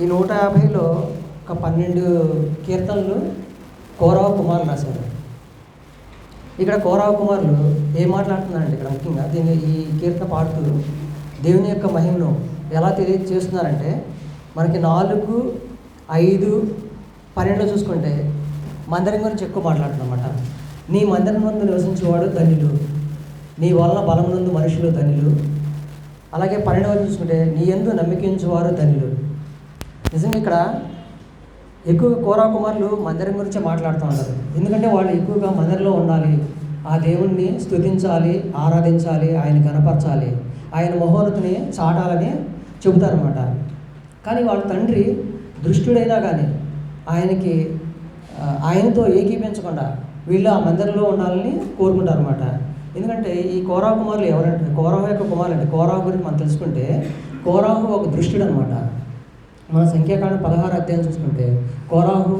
ఈ నూట యాభైలో ఒక పన్నెండు కీర్తనలు కౌరవ కుమారులు రాశారు. ఇక్కడ కౌరవ కుమారులు ఏం మాట్లాడుతున్నారండి ఇక్కడ ముఖ్యంగా దీన్ని ఈ కీర్తన పాడుతూ దేవుని యొక్క మహిమను ఎలా తెలియజేస్తున్నారంటే మనకి నాలుగు ఐదు పన్నెండులో చూసుకుంటే మందిరం గురించి ఎక్కువ మాట్లాడుతున్నమాట నీ మందిరం ముందు నివసించేవాడు ధనిలు నీ వలన నందు మనుషులు ధనిలు అలాగే పన్నెండు వరకు చూసుకుంటే నీ ఎందు నమ్మికించువారు ధనిలు నిజంగా ఇక్కడ ఎక్కువగా కోరా కుమారులు మందిరం గురించే మాట్లాడుతూ ఉంటారు ఎందుకంటే వాళ్ళు ఎక్కువగా మందిరంలో ఉండాలి. ఆ దేవుణ్ణి స్థుతించాలి ఆరాధించాలి ఆయన కనపరచాలి. ఆయన మహోన్నతిని చాటాలని చెబుతారన్నమాట. కానీ వాళ్ళ తండ్రి దృష్టుడైనా కానీ ఆయనకి ఆయనతో ఏకీపించకుండా వీళ్ళు ఆ మందిరంలో ఉండాలని కోరుకుంటారన్నమాట. ఎందుకంటే ఈ కోరాహు కుమారులు ఎవరంటే కోరాహు యొక్క కుమారులు అంటే కోరాహు గురించి మనం తెలుసుకుంటే కోరాహు ఒక దృష్టుడు అనమాట మన సంఖ్యాకాండ పదహారు అధ్యాయం చూసుకుంటే కోరాహు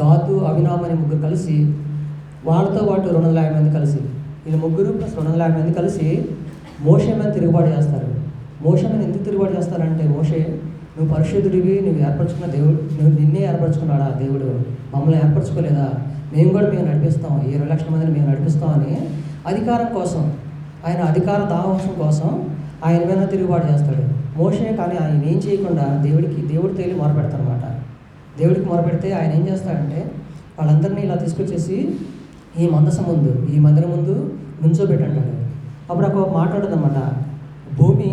దాతు అభినామ్ అనే ముగ్గురు కలిసి వాళ్ళతో పాటు రెండు వందల యాభై మంది కలిసి వీళ్ళు ముగ్గురు ప్లస్ రెండు వందల యాభై మంది కలిసి మోషే మీద తిరుగుబాటు చేస్తారు. మోషే మీద ఎందుకు తిరుగుబాటు చేస్తారంటే మోషే నువ్వు పరిశుద్ధుడివి నువ్వు ఏర్పరచుకున్న దేవుడు నువ్వు నిన్నే ఏర్పరచుకున్నాడా? దేవుడు మమ్మల్ని ఏర్పరచుకోలేదా? మేము కూడా మేము నడిపిస్తాం. ఇరవై లక్షల మందిని మేము నడిపిస్తామని అధికారం కోసం ఆయన అధికార దాహోసం కోసం ఆయన మీద తిరుగుబాటు చేస్తాడు. మోషే కానీ ఆయన ఏం చేయకుండా దేవుడికి దేవుడి తేలి మొరపెడతారనమాట దేవుడికి మొరపెడితే ఆయన ఏం చేస్తాడంటే వాళ్ళందరినీ ఇలా తీసుకొచ్చేసి ఈ మందసం ముందు ఈ మందిరం ముందు నుంచోబెట్టంటాడు. అప్పుడు ఒక మాట భూమి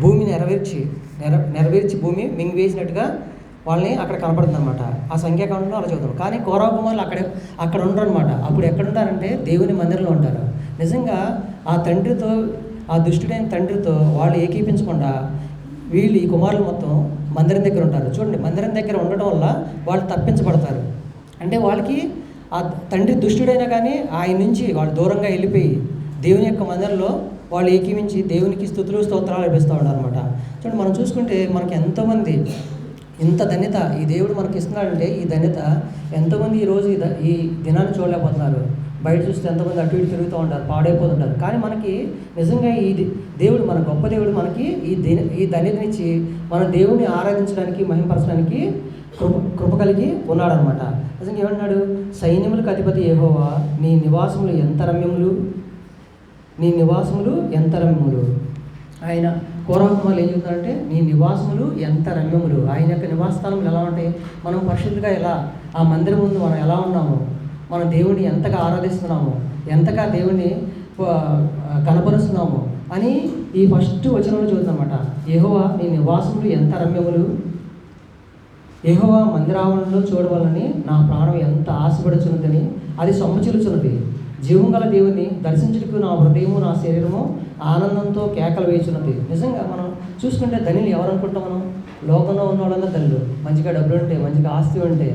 భూమి నెరవేర్చి నెర నెరవేర్చి భూమి మింగివేసినట్టుగా వాళ్ళని అక్కడ కనపడుతుందన్నమాట. ఆ సంఖ్యాకాండంలో అలా చదువుతాం. కానీ కౌరవ కుమారులు అక్కడ అక్కడ ఉండరు అనమాట అప్పుడు ఎక్కడ ఉంటారంటే దేవుని మందిరంలో ఉంటారు. నిజంగా ఆ తండ్రితో ఆ దుష్టుడైన తండ్రితో వాళ్ళు ఏకీపించకుండా వీళ్ళు ఈ కుమారులు మొత్తం మందిరం దగ్గర ఉంటారు. చూడండి మందిరం దగ్గర ఉండడం వల్ల వాళ్ళు తప్పించబడతారు. అంటే వాళ్ళకి ఆ తండ్రి దుష్టుడైనా కానీ ఆయన నుంచి వాళ్ళు దూరంగా వెళ్ళిపోయి దేవుని యొక్క మందిరంలో వాళ్ళు ఏకీవించి దేవునికి స్థుతులు స్తోత్రాలు లభిస్తూ ఉన్నారనమాట చూడండి మనం చూసుకుంటే మనకి ఎంతోమంది ఇంత ధన్యత ఈ దేవుడు మనకి ఇస్తున్నాడంటే ఈ ధన్యత ఎంతోమంది ఈరోజు ఈ ద- ఈ దినాన్ని చూడలేకపోతున్నారు. బయట చూస్తే ఎంతమంది అటు ఇటు తిరుగుతూ ఉంటారు పాడైపోతుంటారు. కానీ మనకి నిజంగా ఈ దేవుడు మన గొప్ప దేవుడు మనకి ఈ దిన ఈ ధన్యతనిచ్చి మన దేవుడిని ఆరాధించడానికి మహింపరచడానికి కృప కృప కలిగి ఉన్నాడనమాట నిజంగా ఏమన్నాడు సైన్యములకు అధిపతి ఏహోవా నీ నివాసములు ఎంత రమ్యములు నీ నివాసములు ఎంత రమ్యములు ఆయన కోరాకుమారులు ఏం చెప్తారంటే నీ నివాసములు ఎంత రమ్యములు ఆయన యొక్క నివాస స్థలములు ఎలా ఉంటాయి? మనం పరిశుద్ధిగా ఎలా ఆ మందిరం ముందు మనం ఎలా ఉన్నాము? మనం దేవుడిని ఎంతగా ఆరాధిస్తున్నాము ఎంతగా దేవుడిని కనపరుస్తున్నాము అని ఈ ఫస్ట్ వచనంలో చూద్దామన్నమాట ఏహోవా నీ నివాసములు ఎంత రమ్యములు? ఏహోవా మందిరావరణంలో చూడవాలని నా ప్రాణం ఎంత ఆశపడుచున్నదని అది సొమ్మచిలుచున్నది జీవం గల దేవుని దర్శించుటకు నా హృదయము నా శరీరము ఆనందంతో కేకలు వేయుచున్నది. నిజంగా మనం చూసుకుంటే ధనిలు ఎవరనుకుంటాం మనం? లోకంలో ఉన్న వాళ్ళందరూ ధనులు. మంచిగా డబ్బులు ఉంటే మంచిగా ఆస్తి ఉంటే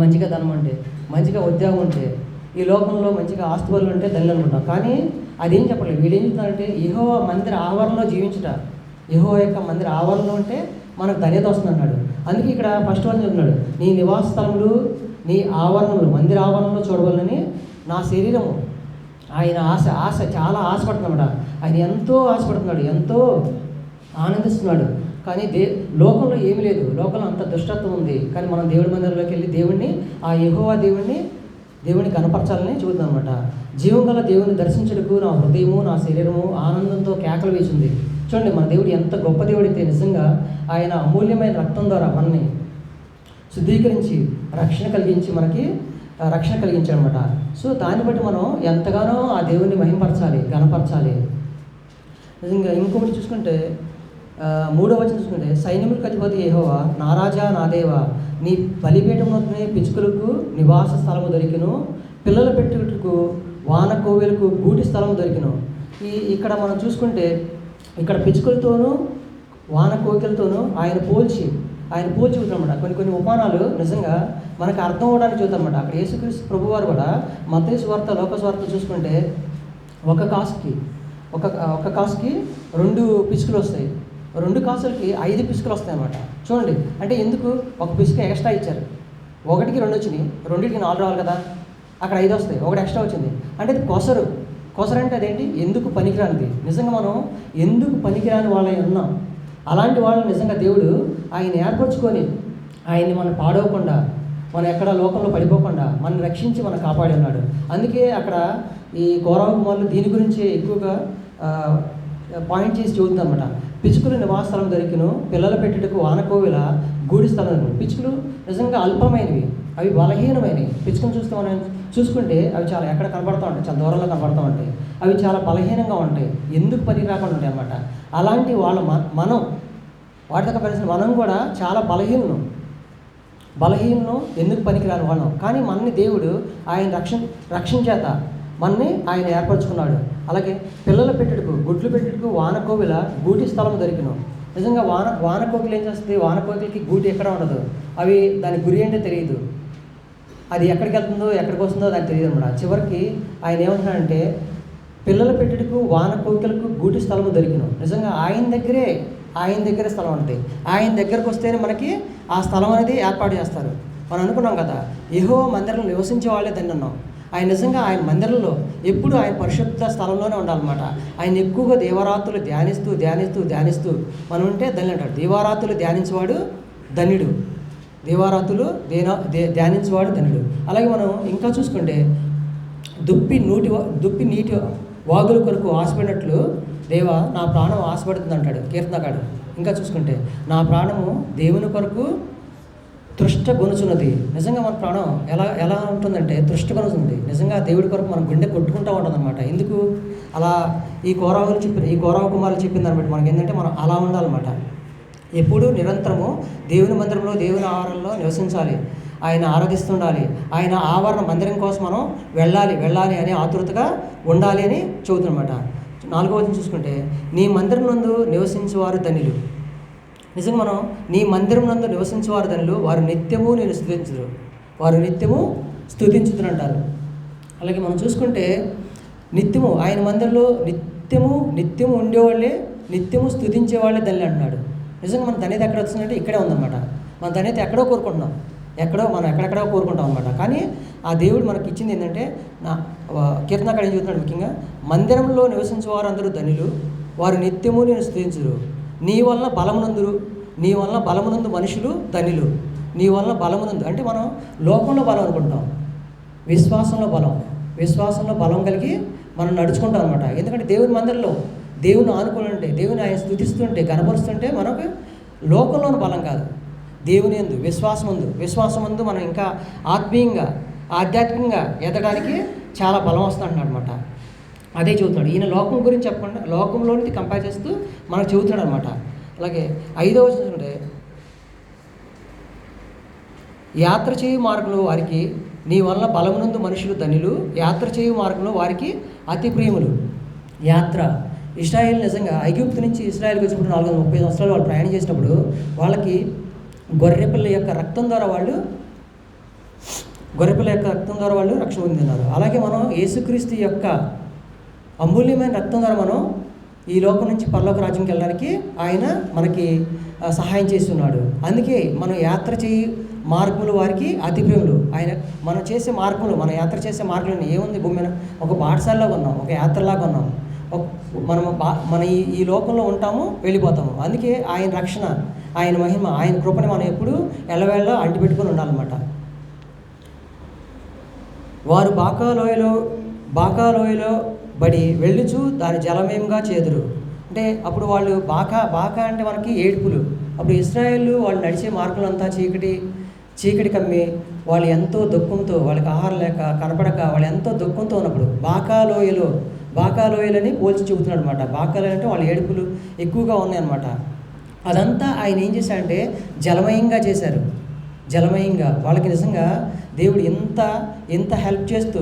మంచిగా ధనం అంటే మంచిగా ఉద్యోగం ఉంటే ఈ లోకంలో మంచిగా ఆస్తువులు ఉంటే తల్లి అనుకుంటాం. కానీ అదేం చెప్పలేదు వీళ్ళు ఏం చెప్తున్నారంటే యహో మందిర ఆవరణలో జీవించుట. యహో యొక్క మందిర ఆవరణలో ఉంటే మనకు ధన్యత వస్తుంది అన్నాడు. అందుకే ఇక్కడ ఫస్ట్ వన్ చెప్తున్నాడు. నీ నివాస స్థలములు నీ ఆవరణలు మందిర ఆవరణలో చూడవాలని నా శరీరము. ఆయన ఆశ ఆశ చాలా ఆశపడుతున్నాడు ఆయన ఎంతో ఆశపడుతున్నాడు ఎంతో ఆనందిస్తున్నాడు. కానీ దే లోకంలో ఏమీ లేదు. లోకంలో అంత దుష్టత్వం ఉంది. కానీ మనం దేవుడి మందిరంలోకి వెళ్ళి దేవుడిని ఆ యహోవా దేవుడిని దేవుని కనపరచాలని చూద్దాం అనమాట జీవం గల దేవుని దర్శించుటకు నా హృదయము నా శరీరము ఆనందంతో కేకలు వేసింది. చూడండి మన దేవుడు ఎంత గొప్ప దేవుడైతే నిజంగా ఆయన అమూల్యమైన రక్తం ద్వారా మనని శుద్ధీకరించి రక్షణ కలిగించి మనకి రక్షణ కలిగించాడనమాట సో దాన్ని బట్టి మనం ఎంతగానో ఆ దేవుణ్ణి మహింపరచాలి గణపరచాలి. నిజంగా ఇంకొకటి చూసుకుంటే మూడో వచ్చిన చూసుకుంటే సైన్యములకు అధిపతి ఏహోవా నా రాజా నా దేవా నీ బలిపీఠంలోనే పిచ్చుకలకు నివాస స్థలము దొరికిను పిల్లల పెట్టుటకు వాన కోవెలకు గూటి స్థలం దొరికిను. ఈ ఇక్కడ మనం చూసుకుంటే ఇక్కడ పిచ్చుకలతోనూ వాన కోకిలతోనూ ఆయన పోల్చి ఆయన పోల్చి చూద్దామన్నమాట కొన్ని కొన్ని ఉపమానాలు నిజంగా మనకు అర్థం అవడానికి చూద్దామన్నమాట అక్కడ యేసుక్రీస్తు ప్రభువారు కూడా మతేసు వార్త లోక చూసుకుంటే ఒక కాసుకి ఒక ఒక కాసుకి రెండు పిచ్చుకలు వస్తాయి. రెండు కాసులకి ఐదు పిసుకలు వస్తాయి అన్నమాట చూడండి అంటే ఎందుకు? ఒక పిసుక ఎక్స్ట్రా ఇచ్చారు. ఒకటికి రెండు వచ్చినాయి రెండింటికి నాలుగు రావాలి కదా. అక్కడ ఐదు వస్తాయి ఒకటి ఎక్స్ట్రా వచ్చింది. అంటే ఇది కొసరు. కొసరు అంటే అదేంటి? ఎందుకు పనికిరానిది? నిజంగా మనం ఎందుకు పనికిరాని వాళ్ళై ఉన్నాం? అలాంటి వాళ్ళని నిజంగా దేవుడు ఆయన ఏర్పరచుకొని ఆయన్ని మనం పాడవకుండా మనం ఎక్కడ లోకంలో పడిపోకుండా మనం రక్షించి మనం కాపాడి ఉన్నాడు. అందుకే అక్కడ ఈ గౌరవ కుమారులు దీని గురించి ఎక్కువగా పాయింట్ చేసి చెబుతుంది అనమాట పిచ్చుకలు నివాస స్థలం దొరికిను పిల్లల పెట్టుటకు వానకోవిల గూడి స్థలం దొరికిను. నిజంగా అల్పమైనవి అవి బలహీనమైనవి. పిచ్చుకలు చూస్తే మనం చూసుకుంటే అవి చాలా ఎక్కడ కనబడుతూ ఉంటాయి? చాలా దూరంలో కనబడుతూ ఉంటాయి. అవి చాలా బలహీనంగా ఉంటాయి. ఎందుకు పని రాకుండా ఉంటాయి అన్నమాట? అలాంటి వాళ్ళ మనం వాటితో కలిసిన మనం కూడా చాలా బలహీనం బలహీనం ఎందుకు పనికిరాని వాళ్ళం? కానీ మనని దేవుడు ఆయన రక్షణ రక్షణ చేత మనని ఆయన ఏర్పరచుకున్నాడు. అలాగే పిల్లల పెట్టుడుకు గుడ్లు పెట్టుడుకు వానకోవిల గూటి స్థలం దొరికిన. నిజంగా వాన వానకోకిలు ఏం చేస్తుంది వానకోకిలకి గూటి ఎక్కడ ఉండదు? అవి దాని గురి ఏంటో తెలియదు. అది ఎక్కడికి వెళ్తుందో ఎక్కడికి వస్తుందో దానికి తెలియదు అనమాట చివరికి ఆయన ఏమంటున్నాడంటే పిల్లల పెట్టుడుకు వాన కోకిలకు గూటి స్థలము దొరికిన. నిజంగా ఆయన దగ్గరే ఆయన దగ్గరే స్థలం ఉంటుంది ఆయన దగ్గరకు వస్తేనే మనకి ఆ స్థలం అనేది ఏర్పాటు చేస్తారు. మనం అనుకున్నాం కదా ఏహో మందిరం నివసించే వాళ్ళే దాన్ని అన్నాం ఆయన నిజంగా ఆయన మందిరంలో ఎప్పుడు ఆయన పరిశుద్ధ స్థలంలోనే ఉండాలన్నమాట. ఆయన ఎక్కువగా దేవరాత్రులు ధ్యానిస్తూ ధ్యానిస్తూ ధ్యానిస్తూ మనం ఉంటే ధన్యుడు అంటాడు. దేవరాత్రులు ధ్యానించేవాడు ధన్యుడు. దేవారాతులు దేనా దే ధ్యానించేవాడు ధనుడు అలాగే మనం ఇంకా చూసుకుంటే దుప్పి నూటి దుప్పి నీటి వాగుల కొరకు ఆశపడినట్లు దేవ నా ప్రాణం ఆశపడుతుంది అంటాడు కీర్తనగాడు ఇంకా చూసుకుంటే నా ప్రాణము దేవుని కొరకు తృష్ట గొనుచున్నది నిజంగా మన ప్రాణం ఎలా ఎలా ఉంటుందంటే తృష్ట గొనుచుంది నిజంగా దేవుడి కొరకు మనం గుండె కొట్టుకుంటూ ఉంటుందన్నమాట. ఎందుకు? అలా ఈ కోరావులు చెప్పిన ఈ కోరావ కుమారులు చెప్పిన దాన్ని బట్టి మనకి ఏంటంటే మనం అలా ఉండాలన్నమాట. ఎప్పుడూ నిరంతరము దేవుని మందిరంలో దేవుని ఆవరణలో నివసించాలి. ఆయన ఆరాధిస్తుండాలి. ఆయన ఆవరణ మందిరం కోసం మనం వెళ్ళాలి. వెళ్ళాలి అనే ఆతృతగా ఉండాలి అని చెబుతున్నమాట. నాలుగో చూసుకుంటే నీ మందిరం నందు నివసించేవారు ధనిలు నిజంగా మనం నీ మందిరం నందు నివసించేవారు ధనులు వారు నిత్యము నేను స్థుతించరు వారు నిత్యము స్థుతించుతునంటారు అలాగే మనం చూసుకుంటే నిత్యము ఆయన మందిరంలో నిత్యము నిత్యము ఉండేవాళ్ళే నిత్యము స్థుతించేవాళ్ళే వాళ్ళే అంటున్నాడు. నిజంగా మన ధన్యత ఎక్కడ వచ్చిందంటే ఇక్కడే ఉందన్నమాట. మన ధన్యత ఎక్కడో కోరుకుంటున్నాం. ఎక్కడో మనం ఎక్కడెక్కడో కోరుకుంటాం అనమాట కానీ ఆ దేవుడు మనకి ఇచ్చింది ఏంటంటే నా కీర్తనకాడు ఏం చెబుతున్నాడు ముఖ్యంగా మందిరంలో నివసించే వారు అందరూ ధనులు వారు నిత్యము నేను స్థుతించరు నీ వలన బలమునందురు నీ వలన బలమునందు మనుషులు ధనులు నీ వలన బలమునందు అంటే మనం లోకంలో బలం అనుకుంటాం విశ్వాసంలో బలం విశ్వాసంలో బలం కలిగి మనం నడుచుకుంటాం అనమాట ఎందుకంటే దేవుని మందిరంలో దేవుని ఆనుకుంటే దేవుని ఆయన స్థుతిస్తుంటే కనపరుస్తుంటే మనకు లోకంలోని బలం కాదు. దేవుని ఎందు విశ్వాసం ఉంది విశ్వాసం ముందు మనం ఇంకా ఆత్మీయంగా ఆధ్యాత్మికంగా ఎదగడానికి చాలా బలం వస్తుంది అనమాట అదే చెబుతున్నాడు ఈయన లోకం గురించి చెప్పకుండా లోకంలోనిది కంపేర్ చేస్తూ మనకు చెబుతున్నాడు అనమాట అలాగే ఐదవ చూసుకుంటే యాత్ర చేయు మార్గంలో వారికి నీ వల్ల బలమునందు మనుషులు ధనులు యాత్ర చేయు మార్గంలో వారికి అతి ప్రియములు. యాత్ర. ఇస్రాయేల్ నిజంగా ఐగుప్తు నుంచి ఇస్రాయేల్కి వచ్చినప్పుడు నాలుగు వందల ముప్పై సంవత్సరాలు వాళ్ళు ప్రయాణం చేసినప్పుడు వాళ్ళకి గొర్రెపిల్ల యొక్క రక్తం ద్వారా వాళ్ళు గొర్రెపిల్ల యొక్క రక్తం ద్వారా వాళ్ళు రక్షణ పొందినారు. అలాగే మనం యేసుక్రీస్తు యొక్క అమూల్యమైన రక్తం ద్వారా మనం ఈ లోకం నుంచి పరలోక రాజ్యంకి వెళ్ళడానికి ఆయన మనకి సహాయం చేస్తున్నాడు. అందుకే మనం యాత్ర చేయి మార్గములు వారికి అతి ప్రేములు ఆయన మనం చేసే మార్గములు మనం యాత్ర చేసే మార్గంలో ఏముంది? భూమి ఒక పాఠశాలలో ఉన్నాం ఒక యాత్రలాగా ఉన్నాం ఒక మనం బా మన ఈ ఈ లోకంలో ఉంటాము వెళ్ళిపోతాము. అందుకే ఆయన రక్షణ ఆయన మహిమ ఆయన కృపని మనం ఎప్పుడు ఎల్లవేళ్ళ అంటిపెట్టుకొని ఉండాలన్నమాట. వారు బాకాలోయలో బాకాలోయలో బడి వెళ్ళుచు దాని జలమయంగా చేదురు. అంటే అప్పుడు వాళ్ళు బాకా బాకా అంటే మనకి ఏడుపులు. అప్పుడు ఇస్రాయేల్ వాళ్ళు నడిచే మార్గంలంతా చీకటి చీకటి కమ్మి వాళ్ళు ఎంతో దుఃఖంతో వాళ్ళకి ఆహారం లేక కనపడక వాళ్ళు ఎంతో దుఃఖంతో ఉన్నప్పుడు బాకాలోయలో బాకాలోయలని పోల్చి చెబుతున్నాడు అనమాట బాకాలోయ అంటే వాళ్ళ ఏడుపులు ఎక్కువగా ఉన్నాయన్నమాట అదంతా ఆయన ఏం చేశాడంటే జలమయంగా చేశారు. జలమయంగా. వాళ్ళకి నిజంగా దేవుడు ఎంత ఎంత హెల్ప్ చేస్తూ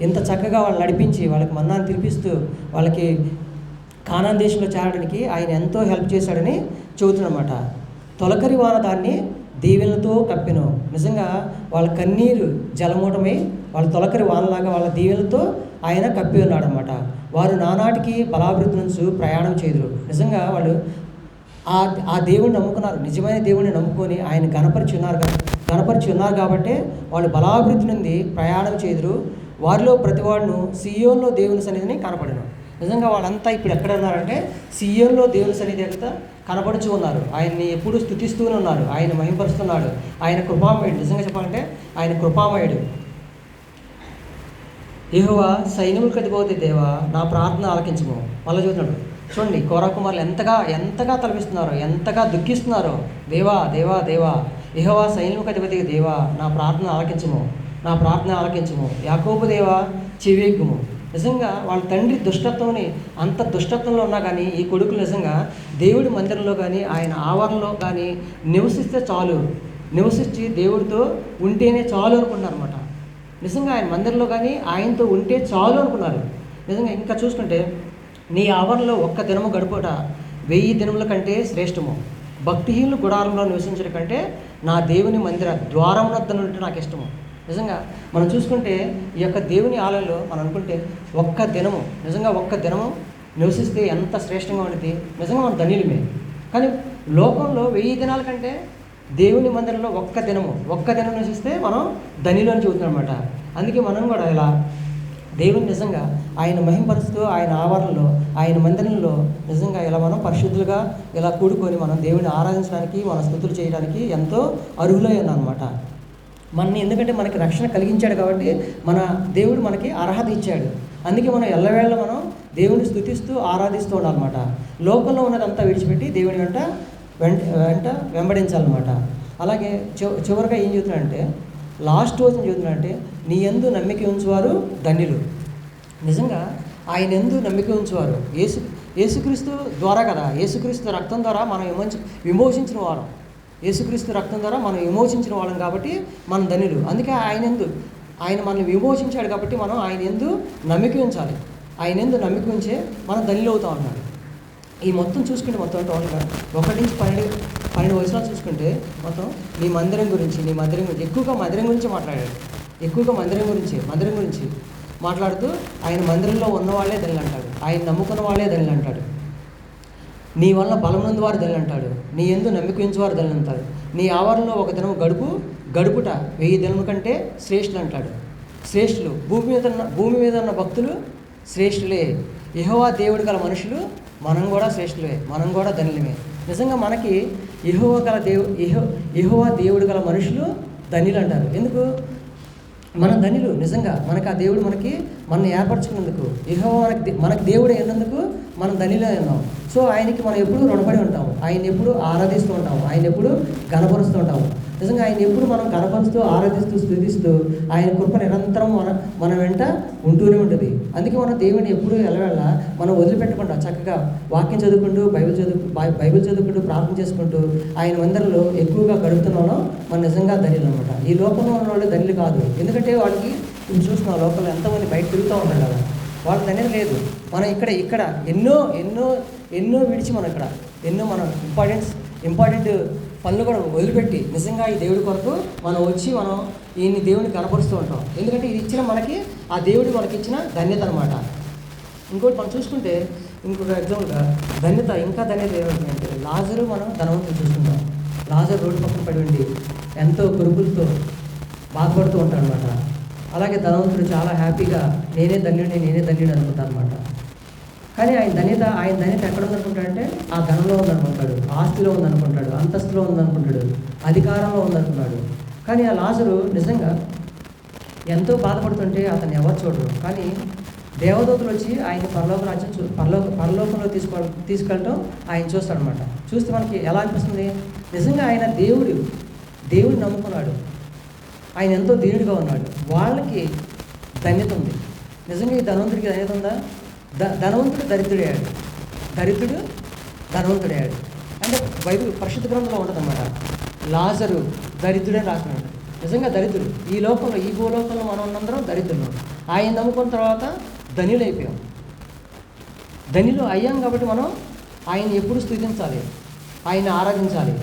ఎంత చక్కగా వాళ్ళని నడిపించి వాళ్ళకి మన్నాన్ని తినిపిస్తూ వాళ్ళకి కానాన్ దేశంలో చేరడానికి ఆయన ఎంతో హెల్ప్ చేశాడని చెబుతున్నమాట. తొలకరి వాన దాన్ని దీవెనలతో కప్పెను. నిజంగా వాళ్ళ కన్నీరు జలమూటమై వాళ్ళ తొలకరి వానలాగా వాళ్ళ దీవెనలతో ఆయన కప్పి ఉన్నాడనమాట వారు నానాటికి బలాభివృద్ధి నుంచి ప్రయాణం చేదురు నిజంగా వాళ్ళు ఆ ఆ దేవుడిని నమ్ముకున్నారు. నిజమైన దేవుడిని నమ్ముకొని ఆయన గణపరిచి ఉన్నారు కా- గణపరిచి ఉన్నారు కాబట్టి వాళ్ళు బలాభివృద్ధి నుండి ప్రయాణం చేదురు వారిలో ప్రతివాడును సియోన్లో దేవుని సన్నిధిని కనపడను నిజంగా వాళ్ళంతా ఇప్పుడు ఎక్కడ ఉన్నారంటే సియోన్లో దేవుని సన్నిధి యొక్క కనపడుచు ఉన్నారు. ఆయన్ని ఎప్పుడు స్థుతిస్తూనే ఉన్నారు. ఆయన మహింపరుస్తున్నాడు. ఆయన కృపామయుడు. నిజంగా చెప్పాలంటే ఆయన కృపామయుడు. యెహోవా సైన్యములకు కదిపోతే దేవా నా ప్రార్థన ఆలకించము. మళ్ళీ చూస్తున్నాడు. చూడండి కోరాకుమారులు ఎంతగా ఎంతగా తలపిస్తున్నారో ఎంతగా దుఃఖిస్తున్నారో. దేవా దేవా దేవా. యెహోవా సైన్యములకు అధిపతి దేవా నా ప్రార్థన ఆలకించము. నా ప్రార్థన ఆలకించము. యాకోబదేవ చెవియగ్గుము నిజంగా వాళ్ళ తండ్రి దుష్టత్వంని అంత దుష్టత్వంలో ఉన్నా కానీ ఈ కొడుకులు నిజంగా దేవుడి మందిరంలో కానీ ఆయన ఆవరణలో కానీ నివసిస్తే చాలు. నివసించి దేవుడితో ఉంటేనే చాలు అనుకుంటున్నారు అనమాట నిజంగా ఆయన మందిరంలో కానీ ఆయనతో ఉంటే చాలు అనుకున్నారు. నిజంగా ఇంకా చూసుకుంటే నీ ఆవరణలో ఒక్క దినము గడుపుట వెయ్యి దినముల కంటే శ్రేష్టము. భక్తిహీనులు గుడారంలో నివసించడం కంటే నా దేవుని మందిర ద్వారం వద్ద నుండి నాకు ఇష్టము నిజంగా మనం చూసుకుంటే ఈ యొక్క దేవుని ఆలయంలో మనం అనుకుంటే ఒక్క దినము నిజంగా ఒక్క దినము నివసిస్తే ఎంత శ్రేష్టంగా ఉండేది నిజంగా మనం ధనియులమే. కానీ లోకంలో వెయ్యి దినాల కంటే దేవుని మందిరంలో ఒక్క దినము ఒక్క దినం నివసిస్తే మనం ధనిలో అని చెబుతున్నాం అనమాట అందుకే మనం కూడా ఇలా దేవుని నిజంగా ఆయన మహింపరుస్తూ ఆయన ఆవరణలో ఆయన మందిరంలో నిజంగా ఇలా మనం పరిశుద్ధులుగా ఇలా కూడుకొని మనం దేవుని ఆరాధించడానికి మన స్థుతులు చేయడానికి ఎంతో అర్హులై ఉన్నాం అనమాట మనని ఎందుకంటే మనకి రక్షణ కలిగించాడు కాబట్టి మన దేవుడు మనకి అర్హత ఇచ్చాడు. అందుకే మనం ఎల్లవేళ మనం దేవుని స్థుతిస్తూ ఆరాధిస్తూ ఉండాలన్నమాట. లోకంలో ఉన్నదంతా విడిచిపెట్టి దేవుని వెంట వెంట వెంట వెంబడించాలన్నమాట. అలాగే చివ చివరిగా ఏం చెబుతున్నాడంటే లాస్ట్ రోజు చెబుతున్నాడంటే నీ ఎందు నమ్మిక ఉంచువారు ధన్యులు. నిజంగా ఆయన ఎందు నమ్మిక ఉంచువారు. యేసు యేసుక్రీస్తు ద్వారా కదా. యేసుక్రీస్తు రక్తం ద్వారా మనం విమోచి విమోచించిన వారం. యేసుక్రీస్తు రక్తం ద్వారా మనం విమోచించిన వాళ్ళం కాబట్టి మనం ధన్యులు. అందుకే ఆయన ఎందు ఆయన మనల్ని విమోచించాడు కాబట్టి మనం ఆయన ఎందు నమ్మిక ఉంచాలి. ఆయన ఎందు నమ్మిక ఉంచే మనం ధన్యులు అవుతా ఉన్నాడు ఈ మొత్తం చూసుకుంటే మొత్తం టోటల్గా ఒకటి నుంచి పన్నెండు పన్నెండు వయసులో చూసుకుంటే మొత్తం నీ మందిరం గురించి నీ మందిరం గురించి ఎక్కువగా మందిరం గురించి మాట్లాడాడు. ఎక్కువగా మందిరం గురించి మందిరం గురించి మాట్లాడుతూ ఆయన మందిరంలో ఉన్న వాళ్ళే ధనులు అంటాడు ఆయన నమ్ముకున్న వాళ్ళే ధనులు అంటాడు నీ వల్ల బలమునందు వారు ధనులు అంటాడు నీ ఎందు నమ్మికించు వారు ధనులు నీ ఆవరణలో ఒక దినం గడుపు గడుపుట వెయ్యి దినము కంటే శ్రేష్ఠులు అంటాడు శ్రేష్ఠులు భూమి మీద ఉన్న భూమి మీద ఉన్న భక్తులు శ్రేష్ఠులే. యహోవా దేవుడు గల మనుషులు మనం కూడా శ్రేష్ఠులే మనం కూడా ధనులమే. నిజంగా మనకి యెహోవా గల దేవు యహో యహోవా దేవుడు గల మనుషులు ధనులు అంటారు ఎందుకు? మన ధనిలు నిజంగా మనకు ఆ దేవుడు మనకి మనం ఏర్పరచుకున్నందుకు ఇహో మనకి మనకు మనకి దేవుడు అయినందుకు మనం ధనిలో ఉన్నాం. సో ఆయనకి మనం ఎప్పుడు రుణపడి ఉంటాము. ఆయన ఎప్పుడు ఆరాధిస్తూ ఉంటాము. ఆయన ఎప్పుడు గణపరుస్తూ ఉంటాము. నిజంగా ఆయన ఎప్పుడు మనం కనపరుస్తూ ఆరాధిస్తూ స్థుతిస్తూ ఆయన కృప నిరంతరం మన మన వెంట ఉంటూనే ఉంటుంది. అందుకే మనం దేవుని ఎప్పుడు ఎలవెళ్ళ మనం వదిలిపెట్టకుండా చక్కగా వాక్యం చదువుకుంటూ బైబిల్ చదువు బైబిల్ చదువుకుంటూ ప్రార్థన చేసుకుంటూ ఆయన మందిరంలో ఎక్కువగా గడుపుతున్నామో మనం నిజంగా ధనిలు అనమాట ఈ లోకంలో ఉన్న వాళ్ళు ధనిలు కాదు. ఎందుకంటే వాళ్ళకి నువ్వు చూస్తున్నావు లోపల ఎంతమంది బయట తిరుగుతూ ఉంటారు కదా. వాళ్ళకి ధన్యత లేదు. మనం ఇక్కడ ఇక్కడ ఎన్నో ఎన్నో ఎన్నో విడిచి మనం ఇక్కడ ఎన్నో మనం ఇంపార్టెంట్స్ ఇంపార్టెంట్ పనులు కూడా వదిలిపెట్టి నిజంగా ఈ దేవుడి కొరకు మనం వచ్చి మనం ఈయన్ని దేవుని కనపరుస్తూ ఉంటాం. ఎందుకంటే ఇది ఇచ్చిన మనకి ఆ దేవుడు మనకి ఇచ్చిన ధన్యత అనమాట ఇంకోటి మనం చూసుకుంటే ఇంకొక ఎగ్జాంపుల్గా ధన్యత ఇంకా ధన్యత ఏమంటే లాజరు మనం ధనవంతులు చూసుకుంటాం. లాజర్ రోడ్డు పక్కన పడి ఉండి ఎంతో కురుపులతో బాధపడుతూ ఉంటాడు అనమాట అలాగే ధనవంతుడు చాలా హ్యాపీగా నేనే ధన్యుడిని నేనే ధన్యుడు అనుకుంటాను అనమాట కానీ ఆయన ధన్యత ఆయన ధన్యత ఎక్కడ ఉందనుకుంటాడంటే ఆ ధనంలో ఉందనుకుంటాడు ఆస్తిలో ఉందనుకుంటాడు అంతస్తులో ఉందనుకుంటాడు అధికారంలో ఉందనుకున్నాడు కానీ ఆ లాజరు నిజంగా ఎంతో బాధపడుతుంటే అతను ఎవరు చూడరు. కానీ దేవదూతలు వచ్చి ఆయన పరలోక రాజ్యం చూ పరలోక పరలోకంలో తీసుకో తీసుకెళ్ళటం ఆయన చూస్తాడనమాట. చూస్తే మనకి ఎలా అనిపిస్తుంది? నిజంగా ఆయన దేవుడు దేవుడు నమ్ముకున్నాడు. ఆయన ఎంతో దేవుడిగా ఉన్నాడు. వాళ్ళకి ధన్యత ఉంది. నిజంగా ఈ ధనవంతుడికి ధన్యత ఉందా? ధ ధనవంతుడు దరిద్రుడయ్యాడు. దరిద్రుడు ధనవంతుడయ్యాడు. అంటే బైబిల్ పరిశుద్ధ గ్రంథంలో ఉంటుందన్నమాట. లాజరు దరిద్రుడే రాసినాడు నిజంగా దరిద్రుడు. ఈ లోకంలో ఈ భూలోకంలో మనం ఉన్నందరం దరిద్రులు. ఆయన నమ్ముకున్న తర్వాత ధనిలు అయిపోయాం. ధనిలు అయ్యాం కాబట్టి మనం ఆయన ఎప్పుడు స్థుతించాలి. ఆయన ఆరాధించాలి.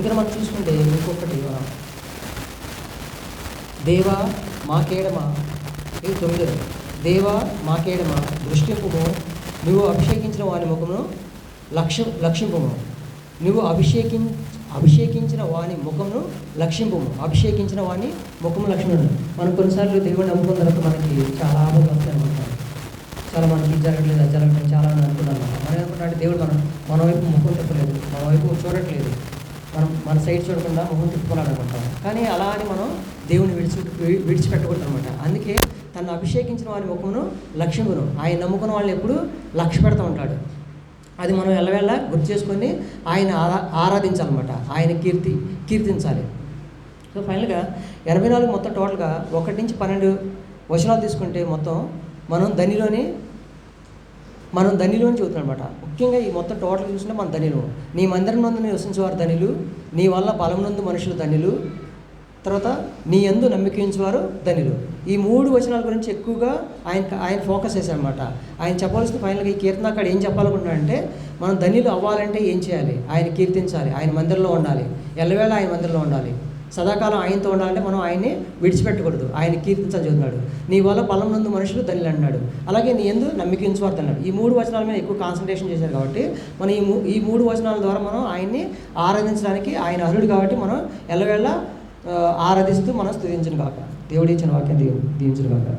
ఇంకా మనం చూసుకుంటే ఇంకొకటి మనం దేవా మాకేడమా ఇది తొమ్మిది దేవా మాకేడమా దృష్టింపుము నువ్వు అభిషేకించిన వాని ముఖమును లక్ష లక్షింపము. నువ్వు అభిషేకిం అభిషేకించిన వాని ముఖమును లక్షింపము. అభిషేకించిన వాని ముఖము లక్ష్మణుడు మనం కొన్నిసార్లు దేవుడిని నమ్ముకున్న తర్వాత మనకి చాలా ఆపదలు వస్తాయి అనమాట చాలా మనకి జరగలేదు జరగట్లేదు? చాలా అని అనుకున్నాను మనం ఏమనుకుంటే దేవుడు మనం మన వైపు ముఖం చెప్పలేదు మన వైపు చూడట్లేదు. మనం మన సైడ్ చూడకుండా ముఖం తిప్పుకున్నాడు అనుకుంటాం కానీ అలా అని మనం దేవుని విడిచి విడిచిపెట్టకూడదు అనమాట అందుకే తను అభిషేకించిన వారి ముఖమును లక్ష్యమును. ఆయన నమ్ముకున్న వాళ్ళని ఎప్పుడు లక్ష్య పెడతా ఉంటాడు. అది మనం ఎల్లవేళ గుర్తు చేసుకొని ఆయన ఆరా ఆరాధించాలన్నమాట. ఆయన కీర్తి కీర్తించాలి. సో ఫైనల్గా ఎనభై నాలుగు మొత్తం టోటల్గా ఒకటి నుంచి పన్నెండు వచనాలు తీసుకుంటే మొత్తం మనం ధనిలోని మనం ధనిలోని చదువుతున్నాం అనమాట ముఖ్యంగా ఈ మొత్తం టోటల్ చూసినా మన ధనిలు. నీ మందిరం నందు నివసించేవారు ధనిలు నీ వల్ల బలం నందు మనుషులు ధనిలు తర్వాత నీ ఎందు నమ్మకించేవారు ధనిలు. ఈ మూడు వచనాల గురించి ఎక్కువగా ఆయన ఆయన ఫోకస్ చేశారనమాట ఆయన చెప్పాల్సిన ఫైనల్గా ఈ కీర్తన అక్కడ ఏం చెప్పాలనుకుంటున్నాడంటే మనం ధనిలు అవ్వాలంటే ఏం చేయాలి? ఆయన కీర్తించాలి. ఆయన మందిరంలో ఉండాలి. ఎల్లవేళ ఆయన మందిరంలో ఉండాలి. సదాకాలం ఆయనతో ఉండాలంటే మనం ఆయన్ని విడిచిపెట్టకూడదు. ఆయన కీర్తించాలని చదువుతున్నాడు నీ వల్ల బలం నందు మనుషులు తల్లి అన్నాడు అలాగే నీ ఎందు నమ్మకించువారు అన్నాడు ఈ మూడు వచనాల మీద ఎక్కువ కాన్సన్ట్రేషన్ చేశారు కాబట్టి మనం ఈ మూ- ఈ మూడు వచనాల ద్వారా మనం ఆయన్ని ఆరాధించడానికి ఆయన అర్హుడు కాబట్టి మనం ఎల్లవేళ ఆరాధిస్తూ మనం స్థుతించను కాక దేవుడు ఇచ్చిన వాక్యం దీవించను కాక